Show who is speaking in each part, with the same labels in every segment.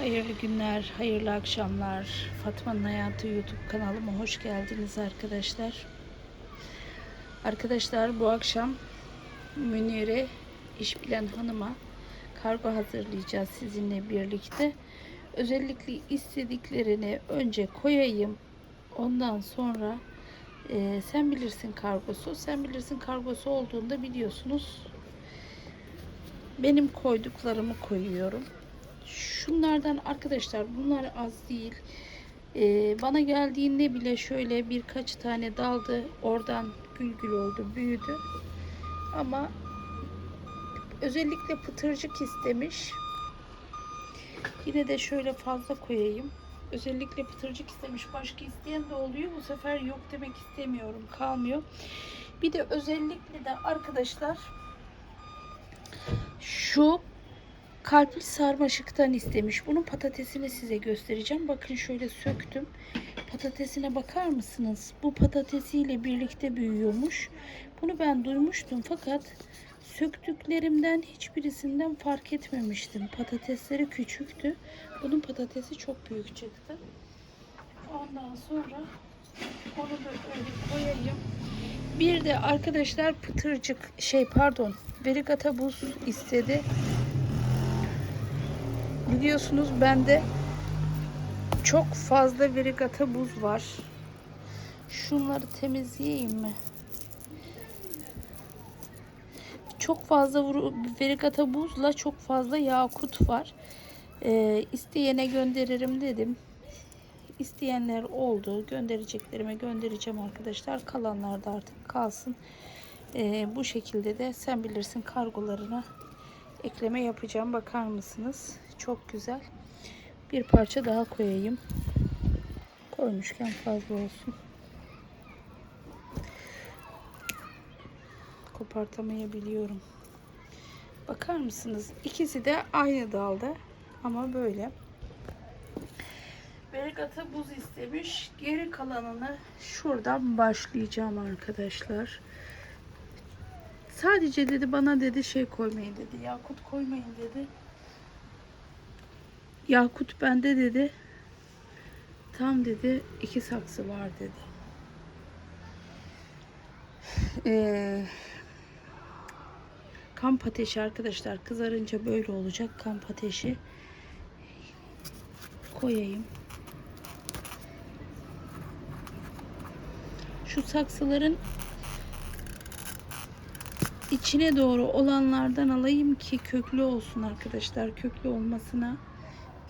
Speaker 1: Hayırlı günler, hayırlı akşamlar. Fatma'nın Hayatı YouTube kanalıma hoş geldiniz arkadaşlar. Arkadaşlar bu akşam Münir'e iş bilen hanıma kargo hazırlayacağız sizinle birlikte. Özellikle istediklerini önce koyayım. Ondan sonra e, sen bilirsin kargosu. Sen bilirsin kargosu olduğunda biliyorsunuz. Benim koyduklarımı koyuyorum. Şunlardan arkadaşlar bunlar az değil. Ee, bana geldiğinde bile şöyle birkaç tane daldı. Oradan gül gül oldu, büyüdü. Ama özellikle pıtırcık istemiş. Yine de şöyle fazla koyayım. Özellikle pıtırcık istemiş. Başka isteyen de oluyor. Bu sefer yok demek istemiyorum. Kalmıyor. Bir de özellikle de arkadaşlar şu kalpli sarmaşıktan istemiş. Bunun patatesini size göstereceğim. Bakın şöyle söktüm. Patatesine bakar mısınız? Bu patatesiyle birlikte büyüyormuş. Bunu ben duymuştum fakat söktüklerimden hiçbirisinden fark etmemiştim. Patatesleri küçüktü. Bunun patatesi çok büyük çıktı. Ondan sonra onu da öyle koyayım. Bir de arkadaşlar pıtırcık şey pardon verigata buz istedi. Biliyorsunuz bende çok fazla verigata buz var. Şunları temizleyeyim mi? Çok fazla verigata buzla çok fazla yakut var. Ee, isteyene gönderirim dedim. İsteyenler oldu. Göndereceklerime göndereceğim arkadaşlar. Kalanlar da artık kalsın. Ee, bu şekilde de sen bilirsin kargolarına ekleme yapacağım. Bakar mısınız? Çok güzel. Bir parça daha koyayım. Koymuşken fazla olsun. Kopartamayabiliyorum. Bakar mısınız? İkisi de aynı dalda ama böyle. Verigata buz istemiş. Geri kalanını şuradan başlayacağım arkadaşlar. Sadece dedi bana dedi şey koymayın dedi. Yakut koymayın dedi. Yakut bende dedi. Tam dedi iki saksı var dedi. Ee, kamp ateşi arkadaşlar kızarınca böyle olacak kamp ateşi. Koyayım. Şu saksıların içine doğru olanlardan alayım ki köklü olsun arkadaşlar. Köklü olmasına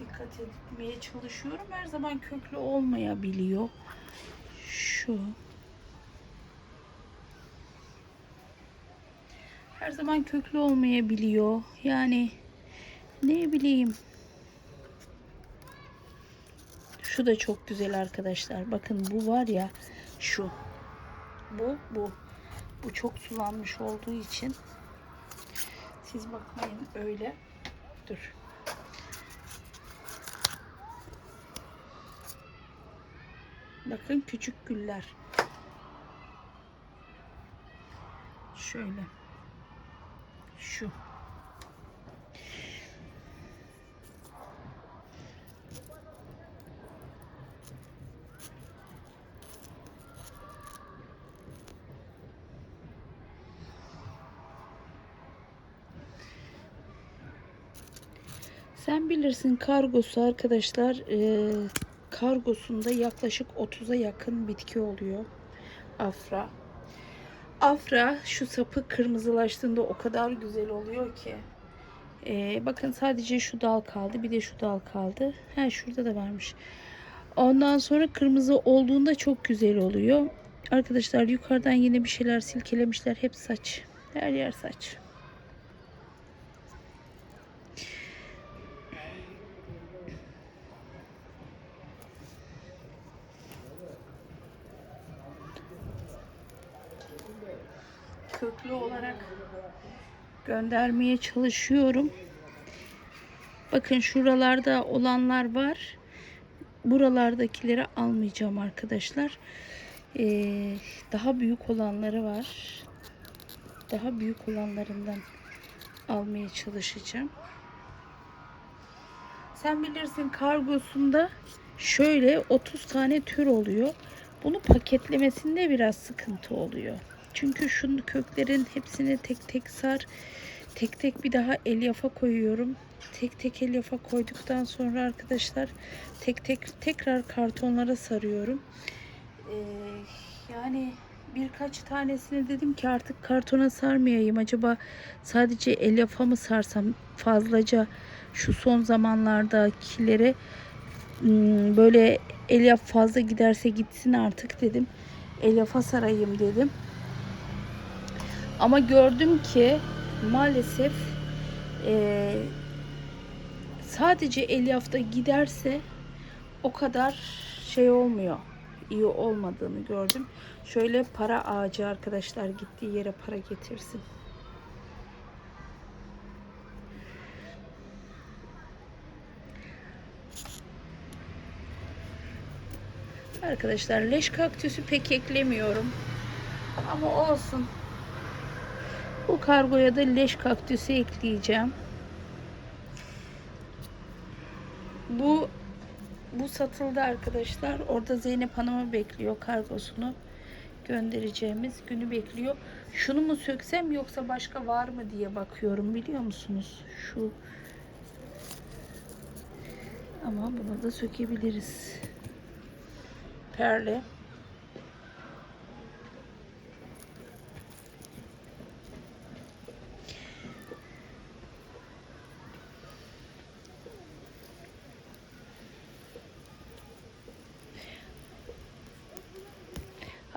Speaker 1: dikkat etmeye çalışıyorum. Her zaman köklü olmayabiliyor. Şu. Her zaman köklü olmayabiliyor. Yani ne bileyim. Şu da çok güzel arkadaşlar. Bakın bu var ya şu. Bu bu. Bu çok sulanmış olduğu için siz bakmayın öyle. Dur. Bakın küçük güller. Şöyle. Şu. Sen bilirsin kargosu arkadaşlar e, kargosunda yaklaşık 30'a yakın bitki oluyor. Afra. Afra şu sapı kırmızılaştığında o kadar güzel oluyor ki. E, bakın sadece şu dal kaldı. Bir de şu dal kaldı. Ha şurada da varmış. Ondan sonra kırmızı olduğunda çok güzel oluyor. Arkadaşlar yukarıdan yine bir şeyler silkelemişler. Hep saç. Her yer saç. Köklü olarak göndermeye çalışıyorum. Bakın şuralarda olanlar var. Buralardakileri almayacağım arkadaşlar. Ee, daha büyük olanları var. Daha büyük olanlarından almaya çalışacağım. Sen bilirsin kargosunda şöyle 30 tane tür oluyor. Bunu paketlemesinde biraz sıkıntı oluyor. Çünkü şunun köklerin hepsini tek tek sar. Tek tek bir daha elyafa koyuyorum. Tek tek elyafa koyduktan sonra arkadaşlar tek tek tekrar kartonlara sarıyorum. Ee, yani birkaç tanesini dedim ki artık kartona sarmayayım. Acaba sadece elyafa mı sarsam fazlaca şu son zamanlardakilere hmm, böyle elyaf fazla giderse gitsin artık dedim. Elyafa sarayım dedim. Ama gördüm ki maalesef eee, sadece elyafta giderse o kadar şey olmuyor. iyi olmadığını gördüm. Şöyle para ağacı arkadaşlar gittiği yere para getirsin. Arkadaşlar leş kaktüsü pek eklemiyorum. Ama olsun. Bu kargoya da leş kaktüsü ekleyeceğim. Bu bu satıldı arkadaşlar. Orada Zeynep Hanım'ı bekliyor kargosunu göndereceğimiz günü bekliyor. Şunu mu söksem yoksa başka var mı diye bakıyorum biliyor musunuz? Şu ama bunu da sökebiliriz. Perle.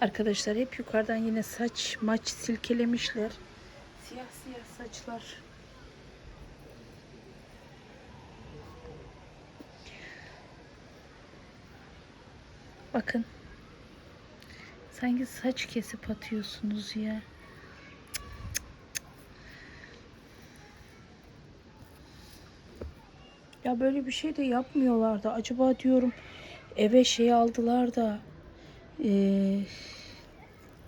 Speaker 1: Arkadaşlar hep yukarıdan yine saç maç silkelemişler. Siyah siyah saçlar. Bakın. Sanki saç kesip atıyorsunuz ya. Ya böyle bir şey de yapmıyorlardı. Acaba diyorum eve şey aldılar da eee,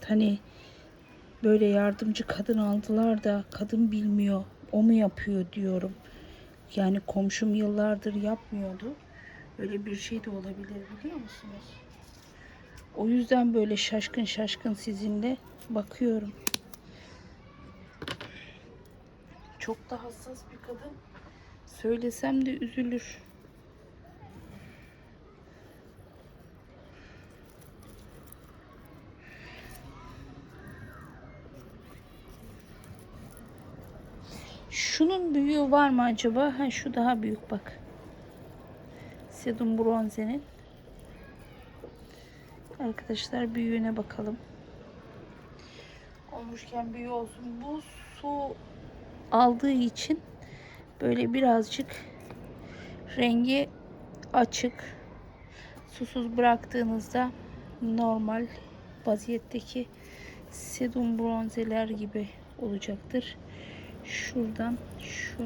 Speaker 1: hani böyle yardımcı kadın aldılar da kadın bilmiyor. O mu yapıyor diyorum. Yani komşum yıllardır yapmıyordu. Öyle bir şey de olabilir biliyor musunuz? O yüzden böyle şaşkın şaşkın sizinle bakıyorum. Çok da hassas bir kadın. Söylesem de üzülür. Şunun büyüğü var mı acaba? Ha şu daha büyük bak. Sedum bronzenin. Arkadaşlar büyüğüne bakalım. Olmuşken büyüğü olsun. Bu su aldığı için böyle birazcık rengi açık. Susuz bıraktığınızda normal vaziyetteki sedum bronzeler gibi olacaktır. Şuradan şu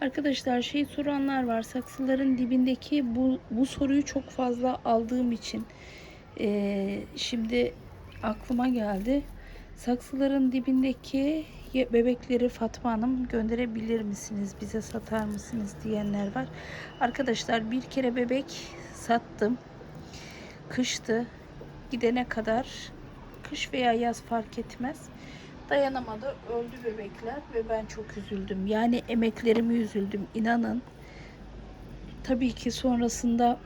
Speaker 1: Arkadaşlar şey soranlar var. Saksıların dibindeki bu, bu soruyu çok fazla aldığım için eee, şimdi aklıma geldi. Saksıların dibindeki bebekleri Fatma Hanım gönderebilir misiniz? Bize satar mısınız diyenler var. Arkadaşlar bir kere bebek sattım. Kıştı. Gidene kadar kış veya yaz fark etmez. Dayanamadı. Öldü bebekler ve ben çok üzüldüm. Yani emeklerimi üzüldüm. inanın. Tabii ki sonrasında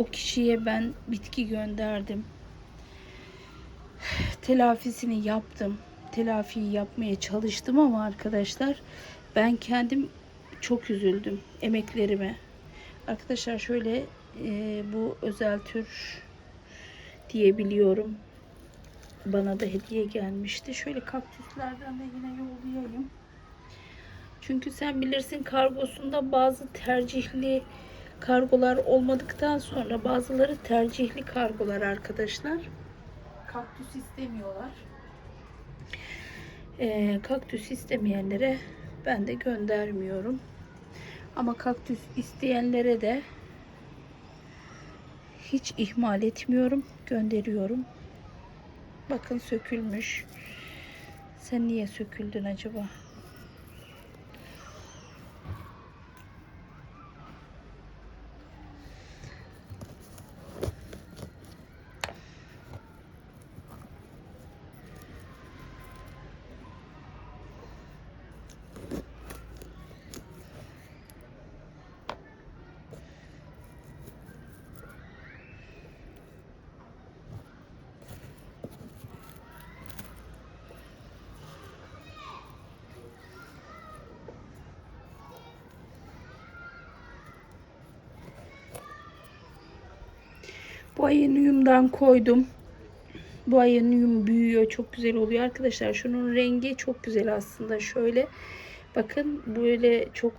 Speaker 1: o kişiye ben bitki gönderdim. Telafisini yaptım. Telafiyi yapmaya çalıştım ama arkadaşlar ben kendim çok üzüldüm emeklerime. Arkadaşlar şöyle e, bu özel tür diyebiliyorum bana da hediye gelmişti. Şöyle kaktüslerden de yine yollayayım. Çünkü sen bilirsin kargosunda bazı tercihli kargolar olmadıktan sonra bazıları tercihli kargolar arkadaşlar. Kaktüs istemiyorlar. Ee, kaktüs istemeyenlere ben de göndermiyorum. Ama kaktüs isteyenlere de hiç ihmal etmiyorum. Gönderiyorum. Bakın sökülmüş. Sen niye söküldün acaba? Bu ayınıyumdan koydum. Bu ayınıyum büyüyor. Çok güzel oluyor arkadaşlar. Şunun rengi çok güzel aslında. Şöyle bakın böyle çok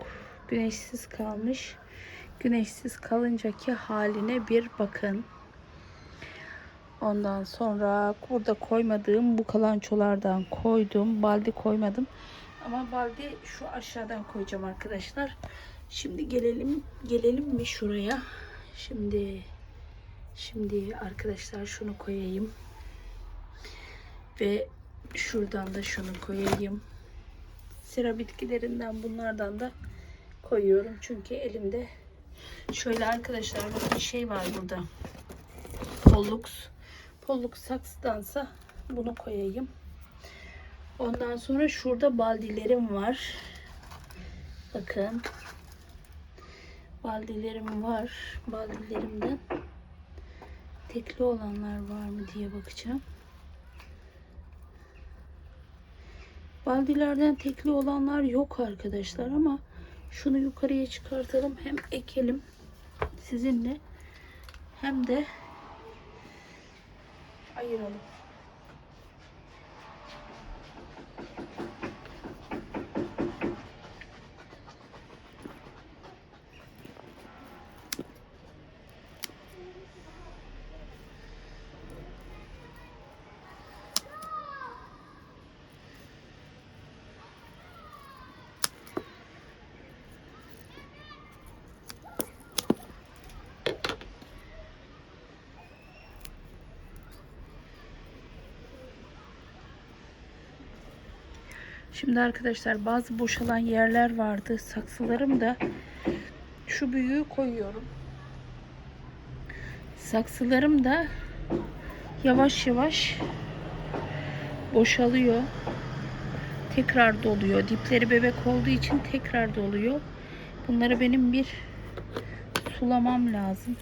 Speaker 1: güneşsiz kalmış. Güneşsiz kalıncaki haline bir bakın. Ondan sonra burada koymadığım bu kalançolardan koydum. Baldi koymadım. Ama baldi şu aşağıdan koyacağım arkadaşlar. Şimdi gelelim gelelim mi şuraya? Şimdi Şimdi arkadaşlar şunu koyayım. Ve şuradan da şunu koyayım. Sıra bitkilerinden bunlardan da koyuyorum. Çünkü elimde şöyle arkadaşlar bakın şey var burada. Pollux. Pollux saksıdansa bunu koyayım. Ondan sonra şurada baldilerim var. Bakın. Baldilerim var. Baldilerimden tekli olanlar var mı diye bakacağım. Baldilerden tekli olanlar yok arkadaşlar ama şunu yukarıya çıkartalım. Hem ekelim sizinle hem de ayıralım. Şimdi arkadaşlar bazı boşalan yerler vardı. Saksılarım da şu büyüğü koyuyorum. Saksılarım da yavaş yavaş boşalıyor. Tekrar doluyor. Dipleri bebek olduğu için tekrar doluyor. Bunları benim bir sulamam lazım.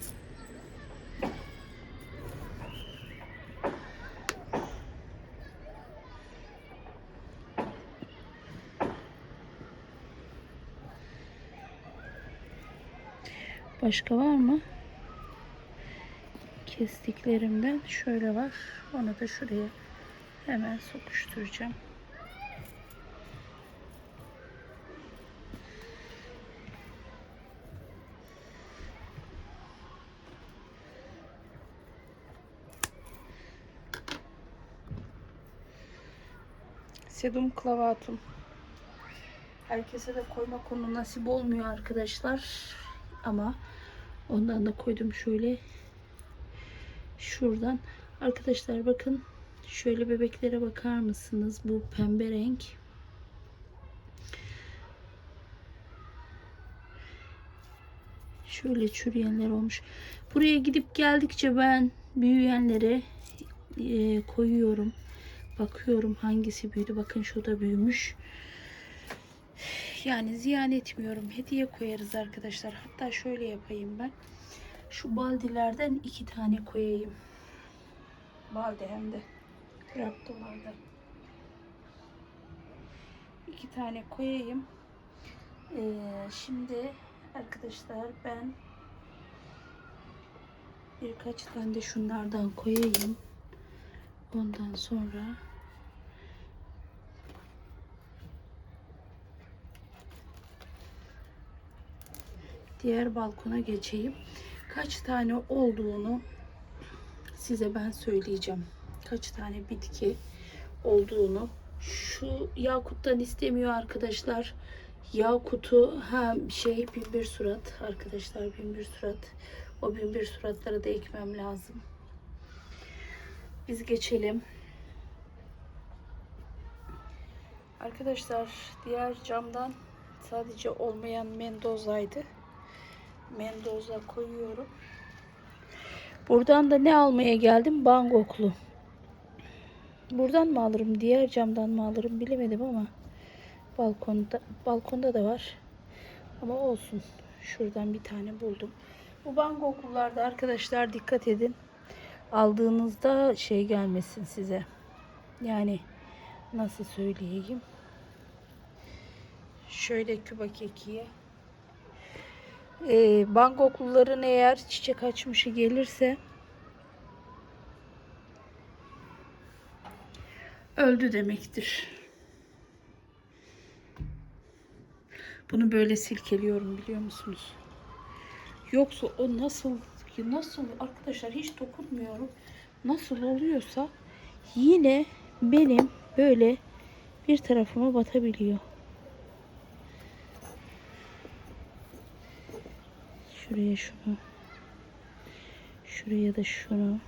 Speaker 1: Başka var mı? Kestiklerimden şöyle var. Onu da şuraya hemen sokuşturacağım. Sedum clavatum. Herkese de koyma konu nasip olmuyor arkadaşlar. Ama ondan da koydum şöyle. Şuradan. Arkadaşlar bakın. Şöyle bebeklere bakar mısınız? Bu pembe renk. Şöyle çürüyenler olmuş. Buraya gidip geldikçe ben büyüyenlere e, koyuyorum. Bakıyorum hangisi büyüdü. Bakın şurada büyümüş. Yani ziyan etmiyorum. Hediye koyarız arkadaşlar. Hatta şöyle yapayım ben. Şu baldilerden iki tane koyayım. Baldi hem de. Raptolardan. İki tane koyayım. Ee, şimdi arkadaşlar ben birkaç tane de şunlardan koyayım. Ondan sonra diğer balkona geçeyim. Kaç tane olduğunu size ben söyleyeceğim. Kaç tane bitki olduğunu Şu Yakut'tan istemiyor arkadaşlar. Yakut'u ha şey binbir surat arkadaşlar binbir surat. O binbir suratları da ekmem lazım. Biz geçelim. Arkadaşlar diğer camdan sadece olmayan Mendoza'ydı. Mendoza koyuyorum. Buradan da ne almaya geldim? Bangoklu. Buradan mı alırım, diğer camdan mı alırım bilemedim ama balkonda balkonda da var. Ama olsun. Şuradan bir tane buldum. Bu bangoklularda arkadaşlar dikkat edin. Aldığınızda şey gelmesin size. Yani nasıl söyleyeyim? Şöyle küba kekiye. Ee, bangokluların eğer çiçek açmışı gelirse öldü demektir. Bunu böyle silkeliyorum biliyor musunuz? Yoksa o nasıl nasıl arkadaşlar hiç dokunmuyorum. Nasıl oluyorsa yine benim böyle bir tarafıma batabiliyor. Şuraya şunu. Şuraya da şunu.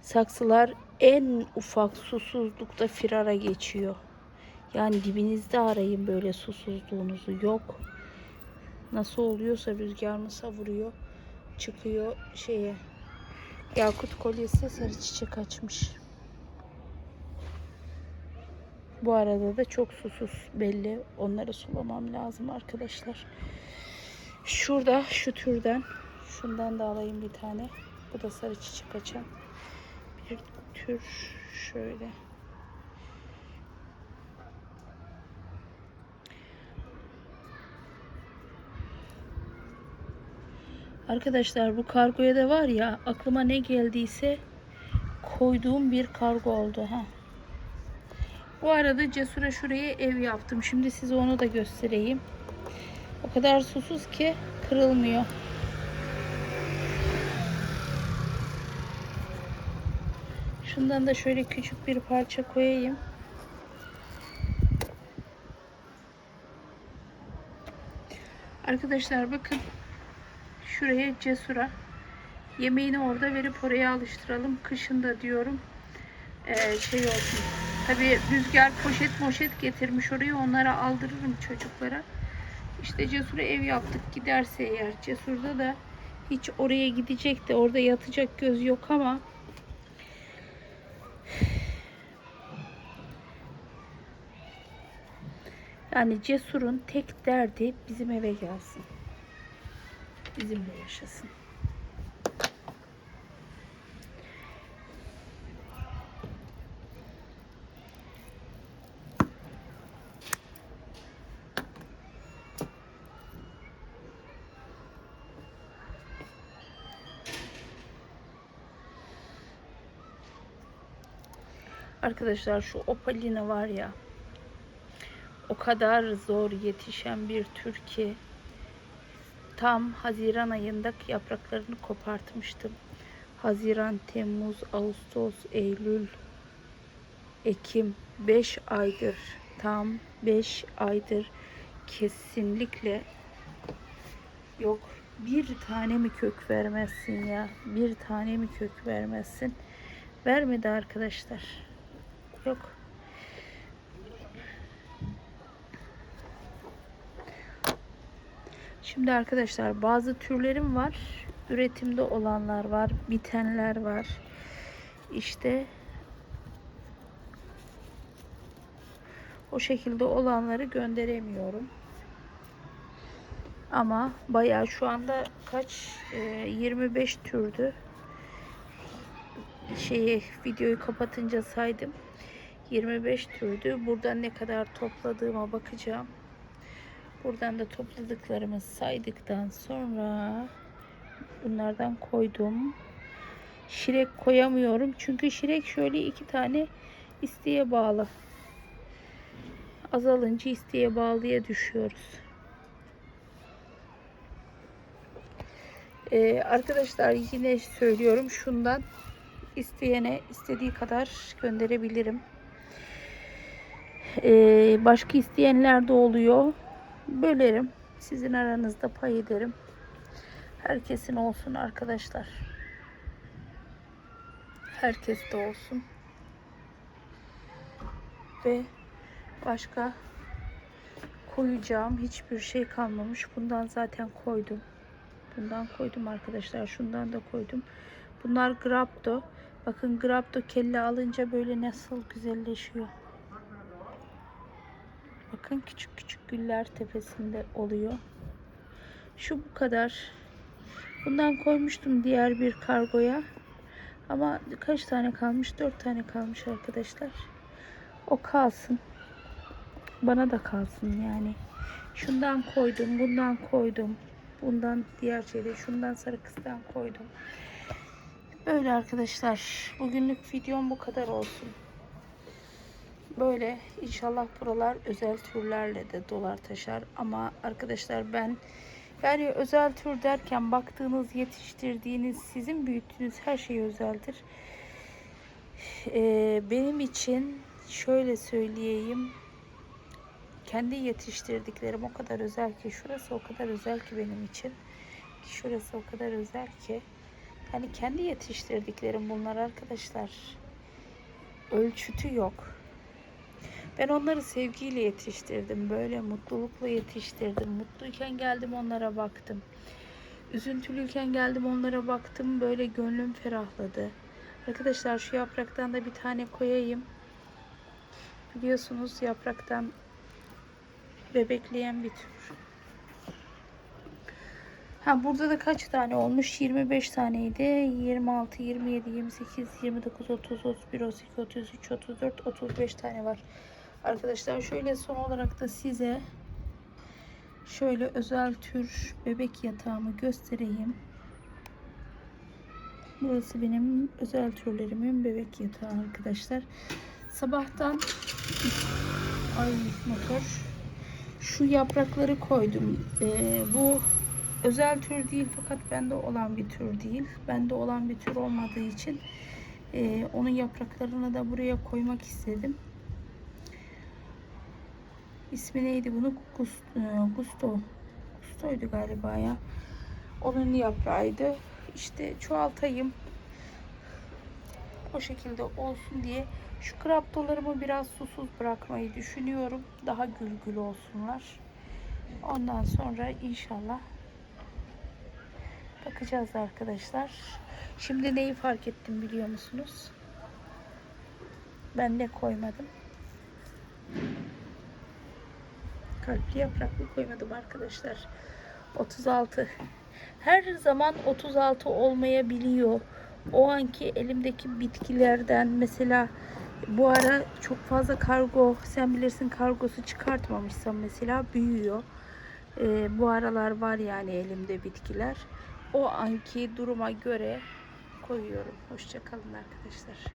Speaker 1: Saksılar en ufak susuzlukta firara geçiyor. Yani dibinizde arayın böyle susuzluğunuzu. Yok. Nasıl oluyorsa rüzgar mı savuruyor. Çıkıyor şeye. Yakut kolyesi sarı çiçek açmış. Bu arada da çok susuz belli. Onları sulamam lazım arkadaşlar. Şurada şu türden şundan da alayım bir tane. Bu da sarı çiçek açan bir tür şöyle. Arkadaşlar bu kargoya da var ya aklıma ne geldiyse koyduğum bir kargo oldu ha. Bu arada Cesur'a şuraya ev yaptım. Şimdi size onu da göstereyim. O kadar susuz ki kırılmıyor. Şundan da şöyle küçük bir parça koyayım. Arkadaşlar bakın şuraya cesura yemeğini orada verip oraya alıştıralım. Kışında diyorum ee, şey olsun. Tabi rüzgar poşet moşet getirmiş oraya onlara aldırırım çocuklara. İşte Cesur'a ev yaptık giderse eğer. Cesur'da da hiç oraya gidecek de orada yatacak göz yok ama yani Cesur'un tek derdi bizim eve gelsin. Bizimle yaşasın. Arkadaşlar şu opalina var ya o kadar zor yetişen bir tür ki tam Haziran ayında yapraklarını kopartmıştım. Haziran, Temmuz, Ağustos, Eylül, Ekim 5 aydır tam 5 aydır kesinlikle yok. Bir tane mi kök vermezsin ya? Bir tane mi kök vermezsin? Vermedi arkadaşlar yok Şimdi arkadaşlar bazı türlerim var. Üretimde olanlar var. Bitenler var. İşte o şekilde olanları gönderemiyorum. Ama bayağı şu anda kaç e, 25 türdü. Şeyi videoyu kapatınca saydım. 25 türdü. Buradan ne kadar topladığıma bakacağım. Buradan da topladıklarımı saydıktan sonra bunlardan koydum. Şirek koyamıyorum. Çünkü şirek şöyle iki tane isteğe bağlı. Azalınca isteğe bağlıya düşüyoruz. Ee, arkadaşlar yine söylüyorum şundan isteyene istediği kadar gönderebilirim. Ee, başka isteyenler de oluyor. Bölerim. Sizin aranızda pay ederim. Herkesin olsun arkadaşlar. Herkes de olsun. Ve başka koyacağım hiçbir şey kalmamış. Bundan zaten koydum. Bundan koydum arkadaşlar. Şundan da koydum. Bunlar grapto. Bakın grapto kelle alınca böyle nasıl güzelleşiyor. Bakın küçük küçük güller tepesinde oluyor. Şu bu kadar. Bundan koymuştum diğer bir kargoya. Ama kaç tane kalmış? Dört tane kalmış arkadaşlar. O kalsın. Bana da kalsın yani. Şundan koydum, bundan koydum. Bundan diğer şeyde, şundan sarı kıstan koydum. Böyle arkadaşlar. Bugünlük videom bu kadar olsun. Böyle inşallah buralar özel türlerle de dolar taşar. Ama arkadaşlar ben yani özel tür derken baktığınız, yetiştirdiğiniz, sizin büyüttüğünüz her şey özeldir. Ee, benim için şöyle söyleyeyim. Kendi yetiştirdiklerim o kadar özel ki şurası o kadar özel ki benim için. Şurası o kadar özel ki. Yani kendi yetiştirdiklerim bunlar arkadaşlar. Ölçütü yok. Ben onları sevgiyle yetiştirdim. Böyle mutlulukla yetiştirdim. Mutluyken geldim onlara baktım. Üzüntülüyken geldim onlara baktım. Böyle gönlüm ferahladı. Arkadaşlar şu yapraktan da bir tane koyayım. Biliyorsunuz yapraktan bebekleyen bir tür. Ha burada da kaç tane olmuş? 25 taneydi. 26, 27, 28, 29, 30, 31, 32, 33, 34, 35 tane var. Arkadaşlar şöyle son olarak da size şöyle özel tür bebek yatağımı göstereyim. Burası benim özel türlerimin bebek yatağı arkadaşlar. Sabahtan ay motor şu yaprakları koydum. Ee, bu özel tür değil fakat bende olan bir tür değil. Bende olan bir tür olmadığı için e, onun yapraklarını da buraya koymak istedim. İsmi neydi bunu? Gusto, Gusto. Gusto'ydu galiba ya. Onun yaprağıydı. İşte çoğaltayım. O şekilde olsun diye şu kraptolarımı biraz susuz bırakmayı düşünüyorum. Daha gül gül olsunlar. Ondan sonra inşallah bakacağız arkadaşlar. Şimdi neyi fark ettim biliyor musunuz? Ben ne koymadım? Kalpli yapraklı koymadım arkadaşlar. 36. Her zaman 36 olmayabiliyor. O anki elimdeki bitkilerden mesela bu ara çok fazla kargo sen bilirsin kargosu çıkartmamışsam mesela büyüyor. Ee, bu aralar var yani elimde bitkiler. O anki duruma göre koyuyorum. Hoşçakalın arkadaşlar.